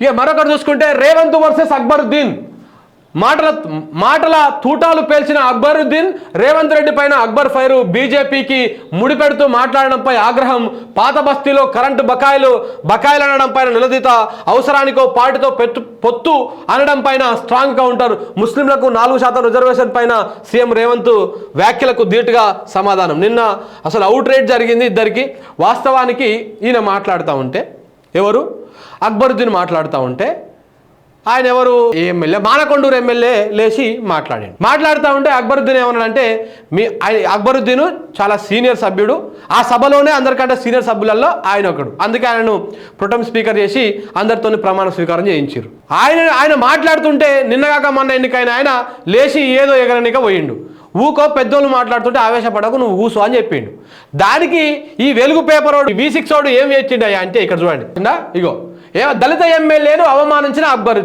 ఇక మరొకటి చూసుకుంటే రేవంత్ వర్సెస్ అక్బరుద్దీన్. మాటల మాటల తూటాలు పేల్చిన అక్బరుద్దీన్ రేవంత్ రెడ్డి పైన అక్బర్ ఫైరు బీజేపీకి ముడిపెడుతూ మాట్లాడడంపై ఆగ్రహం పాత బస్తీలో కరెంటు బకాయిలు బకాయిలు అనడం పైన నిలదీత అవసరానికో పార్టీతో పెట్టు పొత్తు అనడం పైన స్ట్రాంగ్ కౌంటర్ ముస్లింలకు నాలుగు శాతం రిజర్వేషన్ పైన సీఎం రేవంత్ వ్యాఖ్యలకు ధీటుగా సమాధానం. నిన్న అసలు అవుట్ రేట్ జరిగింది ఇద్దరికి. వాస్తవానికి ఈయన మాట్లాడుతూ ఉంటే ఎవరు? అక్బరుద్దీన్ మాట్లాడుతూ ఉంటే ఆయన ఎవరు? ఎమ్మెల్యే మానకొండూరు ఎమ్మెల్యే లేచి మాట్లాడాడు. మాట్లాడుతూ ఉంటే అక్బరుద్దీన్ ఏమన్నాడంటే మీ అక్బరుద్దీన్ చాలా సీనియర్ సభ్యుడు. ఆ సభలోనే అందరికంటే సీనియర్ సభ్యులలో ఆయన ఒకడు. అందుకే ఆయనను ప్రొటమ్ స్పీకర్ చేసి అందరితో ప్రమాణ స్వీకారం చేయించారు ఆయన ఆయన మాట్లాడుతుంటే నిన్నగాక మొన్న ఎన్నికైన ఆయన లేచి ఏదో ఎగరనిక పోయిండు. ఊకో పెద్దోళ్ళు మాట్లాడుతుంటే ఆవేశపడకు నువ్వు ఊసు అని చెప్పిండు. దానికి ఈ వెలుగు పేపర్ వి సిక్స్ ఓడు ఏం చేసిండు అంటే ఇక్కడ చూడండి. ఇగో. ఏ దళిత ఎమ్మెల్యేను అవమానించిన అక్బర్.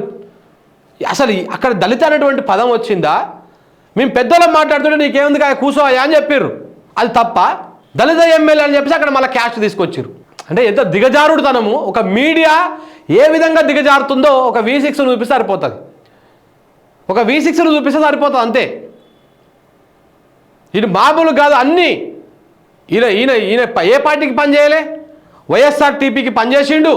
అసలు అక్కడ దళిత అనేటువంటి పదం వచ్చిందా? మేము పెద్దవాళ్ళు మాట్లాడుతుంటే నీకేముంది కాయ కూసోయా అని చెప్పారు అది తప్ప దళిత ఎమ్మెల్యే అని చెప్పేసి అక్కడ మళ్ళీ క్యాస్ట్ తీసుకొచ్చారు అంటే ఎంత దిగజారుడుతనము. ఒక మీడియా ఏ విధంగా దిగజారుతుందో ఒక వి సిక్స్ చూపిస్తే సరిపోతుంది. ఒక వి సిక్స్ చూపిస్తే సరిపోతుంది అంతే. ఇది మామూలు కాదు అన్నీ. ఈయన ఈయన ఈయన ఏ పార్టీకి పనిచేయలే? వైఎస్ఆర్ టీపీకి పనిచేసిండు.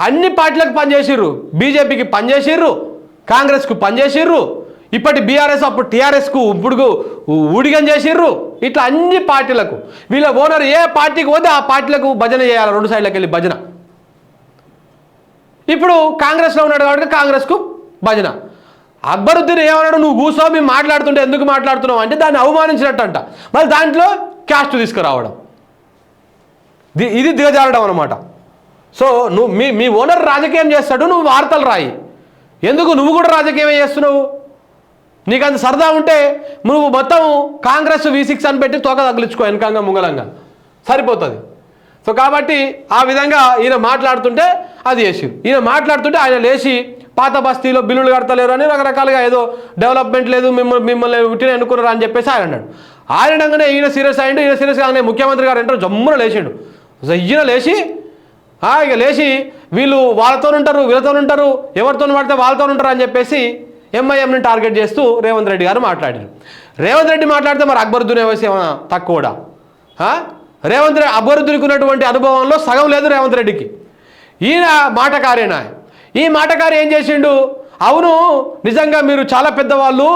అన్ని పార్టీలకు పనిచేసిర్రు బీజేపీకి పనిచేసిర్రు కాంగ్రెస్కు పనిచేసిర్రు ఇప్పటి బీఆర్ఎస్ అప్పుడు టీఆర్ఎస్కు ఇప్పుడు ఊడిగం చేసిర్రు. ఇట్లా అన్ని పార్టీలకు. వీళ్ళ ఓనర్ ఏ పార్టీకి పోతే ఆ పార్టీలకు భజన చేయాలి. రెండు సైడ్లకు వెళ్ళి భజన. ఇప్పుడు కాంగ్రెస్లో ఉన్నాడు కాబట్టి కాంగ్రెస్కు భజన. అక్బరుద్దీన్ ఏమన్నాడు? నువ్వు కూర్చో మేము మాట్లాడుతుంటే ఎందుకు మాట్లాడుతున్నావు? అంటే దాన్ని అవమానించినట్టు అంట మళ్ళీ దాంట్లో క్యాస్ట్ తీసుకురావడం. ది- ఇది దిగజారడం అనమాట సో నువ్వు మీ మీ ఓనర్ రాజకీయం చేస్తాడు నువ్వు వార్తలు రాయి. ఎందుకు నువ్వు కూడా రాజకీయం చేస్తున్నావు? నీకు అంత సరదా ఉంటే నువ్వు మొత్తం కాంగ్రెస్ వి సిక్స్ అని పెట్టి తోక తగిలించుకో వెనకంగా ముంగలంగా. సరిపోతుంది. సో కాబట్టి ఆ విధంగా ఈయన మాట్లాడుతుంటే అది చేసిరు ఈయన మాట్లాడుతుంటే ఆయన లేచి పాత బస్తీలో బిల్లులు కడతలేరు అని రకరకాలుగా ఏదో డెవలప్మెంట్ లేదు మిమ్మల్ని మిమ్మల్ని ఉట్టిన ఎన్నుకున్నారు అని చెప్పేసి ఆయన అన్నాడు. ఆయన ఈయన సీరియస్ అయ్యిండు ఈయన సీరియస్ కాగానే ముఖ్యమంత్రి గారు అంటారు జమ్మున లేచిండు. ఈయన లేచి ఇక లేచి వీళ్ళు వాళ్ళతో ఉంటారు వీళ్ళతో ఉంటారు ఎవరితో పడితే వాళ్ళతో ఉంటారు అని చెప్పేసి ఎంఐఎంని టార్గెట్ చేస్తూ రేవంత్ రెడ్డి గారు మాట్లాడారు. రేవంత్ రెడ్డి మాట్లాడితే మరి అక్బరుద్దీన్ వేసి ఏమైనా తక్కువడా రేవంత్ రెడ్డి అక్బరుద్దీన్కి ఉన్నటువంటి అనుభవంలో సగం లేదు రేవంత్ రెడ్డికి. ఈయన మాటకారేనా ఈ మాటకారి ఏం చేసిండు? అవును నిజంగా మీరు చాలా పెద్దవాళ్ళు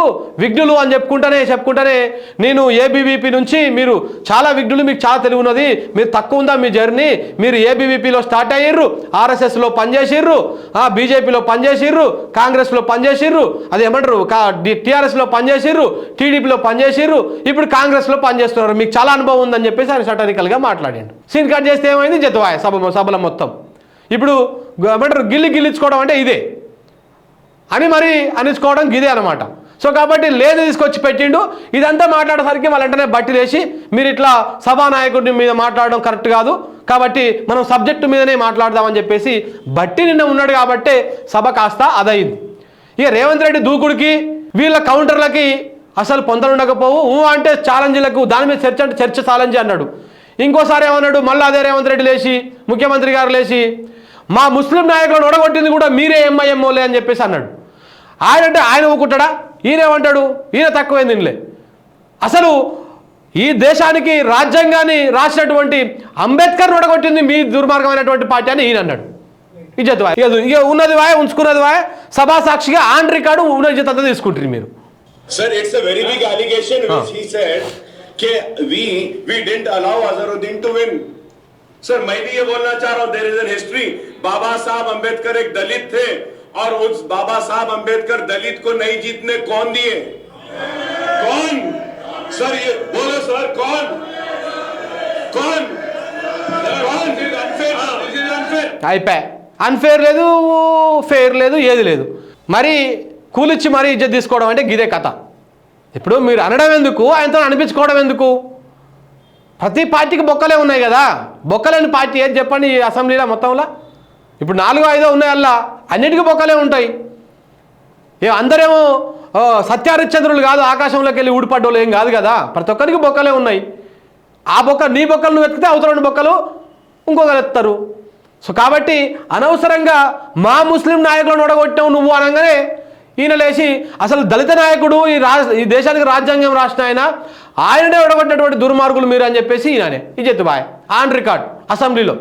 విఘ్నులు అని చెప్పుకుంటానే చెప్పుకుంటానే నేను ఏబీవీపీ నుంచి మీరు చాలా విఘ్నులు మీకు చాలా తెలివి ఉన్నది. మీరు తక్కువ ఉందా మీ జర్నీ? మీరు ఏబీవీపీలో స్టార్ట్ అయ్యిర్రు ఆర్ఎస్ఎస్లో పనిచేసిర్రు బీజేపీలో పనిచేసిర్రు కాంగ్రెస్లో పనిచేసిర్రు అది ఏమంటారు టీఆర్ఎస్లో పనిచేసిర్రు టీడీపీలో పనిచేసిర్రు ఇప్పుడు కాంగ్రెస్లో పనిచేస్తున్నారు. మీకు చాలా అనుభవం ఉందని చెప్పేసి ఆయన సటానికల్గా మాట్లాడండి. సీన్ కట్ చేస్తే ఏమైంది? జతవాయ సభ సభల మొత్తం. ఇప్పుడు ఏమంటారు గిల్లి గిల్లించుకోవడం అంటే ఇదే. అని మరి అనిచుకోవడం గిదే అనమాట సో కాబట్టి లేదు తీసుకొచ్చి పెట్టిండు. ఇదంతా మాట్లాడేసరికి వాళ్ళ వెంటనే బట్టి లేచి మీరు ఇట్లా సభానాయకుడి మీద మాట్లాడడం కరెక్ట్ కాదు. కాబట్టి మనం సబ్జెక్టు మీదనే మాట్లాడదామని చెప్పేసి బట్టి నిన్న ఉన్నాడు కాబట్టే సభ కాస్త అదయింది. ఇక రేవంత్ రెడ్డి దూకుడికి వీళ్ళ కౌంటర్లకి అసలు పొందలుండకపోవు ఊ అంటే ఛాలెంజ్లకు దాని మీద చర్చ అంటే చర్చ ఛాలెంజ్ అన్నాడు. ఇంకోసారి ఏమన్నాడు? మళ్ళీ అదే రేవంత్ రెడ్డి లేచి ముఖ్యమంత్రి గారు లేచి మా ముస్లిం నాయకులను ఒడగొట్టింది కూడా మీరే ఎంఐఎంఓలే అని చెప్పేసి అన్నాడు. ఆయన అంటే ఆయన ఊకుంటాడా? ఈయన ఏమంటాడు ఈయన తక్కువైంది దీనిలే అసలు ఈ దేశానికి రాజ్యాంగాన్ని రాసినటువంటి అంబేద్కర్ ఒడగొట్టింది మీ దుర్మార్గమైనటువంటి పార్టీ అని ఈయన అన్నాడు. ఇజ్జత్ వాయ్ ఇక ఉన్నది వాయ ఉంచుకున్నది వాయ. సభా సాక్షిగా ఆన్ రికార్డు ఉన్న ఇజ్జత్ అంతా తీసుకుంటారు మీరు. Sir, it's a very big allegation which he said that we we sir मैं भी ये बोलना चाह रहा हूँ there is an history Baba Saheb Ambedkar एक दलित थे और उस बाबा साहब अंबेडकर दलित को नहीं जीतने कौन दिए कौन सर ये बोलो सर कौन कौन कौन अनफेयर अनफेयर అయిపోయా అన్ఫేర్ లేదు ఫేర్ లేదు ఏది లేదు మరి కూలిచ్చి మరీ ఇజ్జత్ తీసుకోవడం అంటే గిదే కథ ఇప్పుడు మీరు అనడం ఎందుకు ఆయనతో అనిపించుకోవడం ఎందుకు ప్రతి పార్టీకి బొక్కలే ఉన్నాయి కదా. బొక్కలేని పార్టీ ఏది చెప్పండి ఈ అసెంబ్లీలో మొత్తంలో? ఇప్పుడు నాలుగో ఐదో ఉన్నాయి అలా అన్నిటికీ బొక్కలే ఉంటాయి. ఏ అందరేమో ఆ, కాదు ఆకాశంలోకి వెళ్ళి ఊడిపడ్డోళ్ళు ఏం కాదు కదా. ప్రతి ఒక్కరికి బొక్కలే ఉన్నాయి. ఆ బొక్క నీ బొక్కలు నువ్వు ఎత్తితే అవతల రెండు బొక్కలు ఇంకొకరు ఎత్తారు సో కాబట్టి అనవసరంగా మా ముస్లిం నాయకులను ఓడగొట్టావు నువ్వు అనగానే ఈయన లేచి అసలు దళిత నాయకుడు ఈ రా ఈ దేశానికి రాజ్యాంగం రాసిన ఆయన ఆయననే ఓడగొట్టినటువంటి దుర్మార్గులు మీరు అని చెప్పేసి ఈయననే. ఇజ్జత్ బాయ్. On record. అసెంబ్లీలో.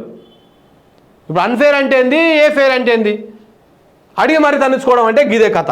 ఇప్పుడు అన్ఫేర్ అంటే ఏంది? ఏ ఫేర్ అంటే ఏంది? అడిగి మరి తన్నించుకోవడం అంటే గిదే కథ.